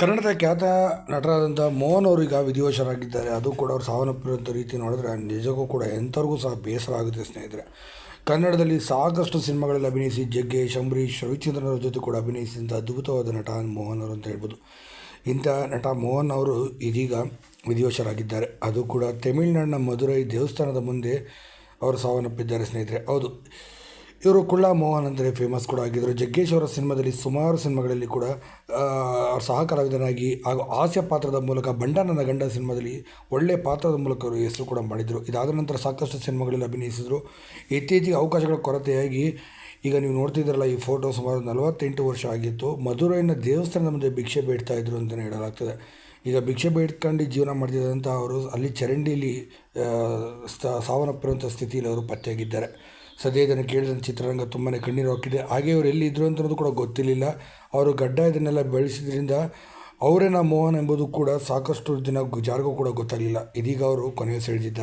ಕನ್ನಡದ ಖ್ಯಾತ ನಟರಾದಂಥ ಮೋಹನ್ ಅವರೀಗ ವಿಧಿವಶರಾಗಿದ್ದಾರೆ. ಅದು ಕೂಡ ಅವ್ರು ಸಾವನ್ನಪ್ಪಿರುವಂಥ ರೀತಿ ನೋಡಿದ್ರೆ ನಿಜಕ್ಕೂ ಕೂಡ ಎಂಥವ್ರಿಗೂ ಸಹ ಬೇಸರ ಆಗುತ್ತೆ ಸ್ನೇಹಿತರೆ. ಕನ್ನಡದಲ್ಲಿ ಸಾಕಷ್ಟು ಸಿನಿಮಾಗಳಲ್ಲಿ ಅಭಿನಯಿಸಿ ಜಗ್ಗೇಶ್, ಅಂಬರೀಷ್, ರವಿಚಂದ್ರನ್ ಜೊತೆ ಕೂಡ ಅಭಿನಯಿಸಿದಂಥ ಅದ್ಭುತವಾದ ನಟ ಮೋಹನ್ ಅವರು ಅಂತ ಹೇಳ್ಬೋದು. ಇಂಥ ನಟ ಮೋಹನ್ ಅವರು ಇದೀಗ ವಿಧಿವಶರಾಗಿದ್ದಾರೆ. ಅದು ಕೂಡ ತಮಿಳುನಾಡಿನ ಮಧುರೈ ದೇವಸ್ಥಾನದ ಮುಂದೆ ಅವರು ಸಾವನ್ನಪ್ಪಿದ್ದಾರೆ ಸ್ನೇಹಿತರೆ. ಹೌದು. ಇವರು ಕುಳ್ಳ ಮೋಹನ್ ಅಂದರೆ ಫೇಮಸ್ ಕೂಡ ಆಗಿದ್ದರು ಜಗ್ಗೇಶ್ ಅವರ ಸಿನಿಮಾದಲ್ಲಿ ಸುಮಾರು ಸಿನಿಮಾಗಳಲ್ಲಿ ಕೂಡ ಅವ್ರ ಸಹಕಲಾವಿದನಾಗಿ ಸಹ ಕಲಾವಿದನಾಗಿ ಹಾಗೂ ಹಾಸ್ಯ ಪಾತ್ರದ ಮೂಲಕ ಬಂಡ ಗಂಡ ಸಿನಿಮಾದಲ್ಲಿ ಒಳ್ಳೆಯ ಪಾತ್ರದ ಮೂಲಕ ಅವರು ಹೆಸರು ಕೂಡ ಮಾಡಿದರು. ಇದಾದ ನಂತರ ಸಾಕಷ್ಟು ಸಿನಿಮಾಗಳಲ್ಲಿ ಅಭಿನಯಿಸಿದರು. ಇತ್ತೀಚೆಗೆ ಅವಕಾಶಗಳ ಕೊರತೆಯಾಗಿ ಈಗ ನೀವು ನೋಡ್ತಿದ್ದೀರಲ್ಲ, ಈ ಫೋಟೋ ಸುಮಾರು ನಲವತ್ತೆಂಟು ವರ್ಷ ಆಗಿತ್ತು. ಮಧುರೈನ ದೇವಸ್ಥಾನದ ಮುಂದೆ ಭಿಕ್ಷೆ ಬೇಡ್ತಾ ಇದ್ರು ಅಂತಲೇ ಹೇಳಲಾಗ್ತದೆ. ಈಗ ಭಿಕ್ಷೆ ಬೇಡ್ಕೊಂಡು ಜೀವನ ಮಾಡ್ತಿದ್ದಂಥ ಅವರು ಅಲ್ಲಿ ಸ- ಸಾವನ್ನಪ್ಪಿರುವಂಥ ಸ್ಥಿತಿಯಲ್ಲಿ ಅವರು ಪತ್ತೆಯಾಗಿದ್ದಾರೆ. ಸದ್ಯ ಇದನ್ನು ಕೇಳಿದ ಚಿತ್ರರಂಗ ತುಂಬಾ ಕಣ್ಣೀರು ಹಾಕಿದೆ. ಹಾಗೆ ಅವರು ಎಲ್ಲಿ ಇದ್ರು ಅಂತ ಕೂಡ ಗೊತ್ತಿರಲಿಲ್ಲ ಅವರು ಗಡ್ಡ ಇದನ್ನೆಲ್ಲ ಬೆಳೆಸಿದ್ರಿಂದ ಅವರೇನ ಮೋಹನ್ ಎಂಬುದು ಕೂಡ ಸಾಕಷ್ಟು ದಿನ ಜಾರಿಗೂ ಕೂಡ ಗೊತ್ತಾಗಲಿಲ್ಲ. ಇದೀಗ ಅವರು ಕೊನೆಯ ಸೆಳೆದಿದ್ದಾರೆ.